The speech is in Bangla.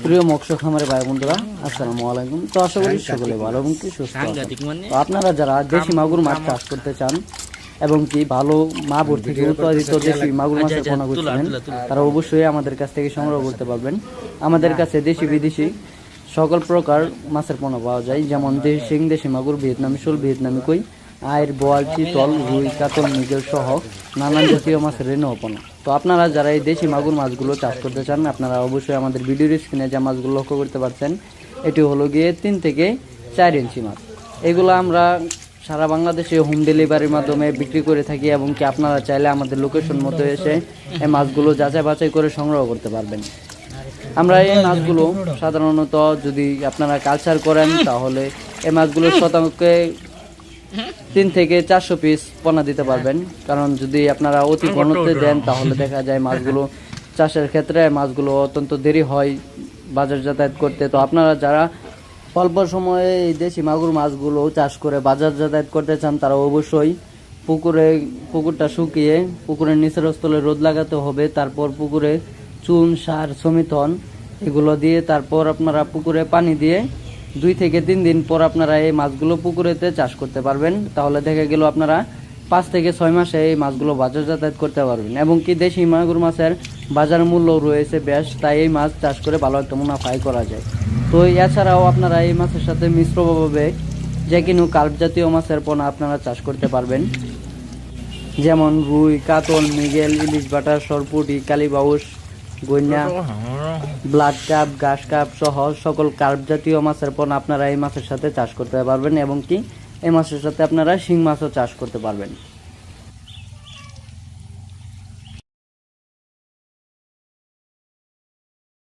প্রিয় মৎস্য খামারে ভাই বন্ধুরা আসসালামু আলাইকুম। তো আশা করি সকলে ভালো এবং কি সুস্থ মানে? তো আপনারা যারা দেশি মাগুর মাছ চাষ করতে চান এবং কি ভালো মাগুর থেকে উৎপাদিত দেশি মাগুর মাছের আচ্ছা, পোনা করছিলেন। তারা অবশ্যই আমাদের কাছ থেকে সংগ্রহ করতে পারবেন। আমাদের কাছে দেশি বিদেশি সকল প্রকার মাছের পোনা পাওয়া যায় যেমন দেশি শিং দেশি মাগুর ভিয়েতনামি শোল ভিয়েতনামি কই আয়ের বোয়াল চিতল রুই কাতল মৃগেল সহ নানান জাতীয় মাছের রেণু পোনা। তো আপনারা যারা এই দেশি মাগুর মাছগুলো চাষ করতে চান, আপনারা অবশ্যই আমাদের ভিডিওর স্ক্রিনে যে মাছগুলো লক্ষ্য করতে পারছেন, এটি হলো গিয়ে তিন থেকে চার ইঞ্চি মাছ। এগুলো আমরা সারা বাংলাদেশে হোম ডেলিভারির মাধ্যমে বিক্রি করে থাকি এবং কি আপনারা চাইলে আমাদের লোকেশন মতো এসে এই মাছগুলো যাচাই বাছাই করে সংগ্রহ করতে পারবেন। আমরা এই মাছগুলো সাধারণত যদি আপনারা কালচার করেন, তাহলে এই মাছগুলো শতাংশে তিন থেকে চারশো পিস পোনা দিতে পারবেন। কারণ যদি আপনারা অতি ঘনত্বে দেন তাহলে দেখা যায় মাছগুলো চাষের ক্ষেত্রে মাছগুলো অত্যন্ত দেরি হয় বাজার যাতায়াত করতে। তো আপনারা যারা অল্প সময়ে এই দেশি মাগুর মাছগুলো চাষ করে বাজার যাতায়াত করতে চান তারা অবশ্যই পুকুরে পুকুরটা শুকিয়ে পুকুরের নিচের স্থলে রোদ লাগাতে হবে। তারপর পুকুরে চুন সার সমিথন এগুলো দিয়ে তারপর আপনারা পুকুরে পানি দিয়ে দুই থেকে তিন দিন পর আপনারা এই মাছগুলো পুকুরেতে চাষ করতে পারবেন। তাহলে দেখা গেল আপনারা পাঁচ থেকে ছয় মাসে এই মাছগুলো বাজার যাতায়াত করতে পারবেন এবং কি দেশি মাগুর মাছের বাজার মূল্য রয়েছে বেশ, তাই এই মাছ চাষ করে ভালো একটা মুনাফাই করা যায়। তো এছাড়াও আপনারা এই মাছের সাথে মিশ্রভাবে যে কোনো কার্প জাতীয় মাছের পোনা আপনারা চাষ করতে পারবেন। যেমন রুই, কাতল, মৃগেল, ইলিশ বাটার সরপুটি কালীবাউস গইনা ব্লাড কাপ ঘাস কাপ সহ সকল কার্প জাতীয় মাছের পণ্য আপনারা এই মাছের সাথে চাষ করতে পারবেন এবং কি এই মাছের সাথে আপনারা শিং মাছও চাষ করতে পারবেন।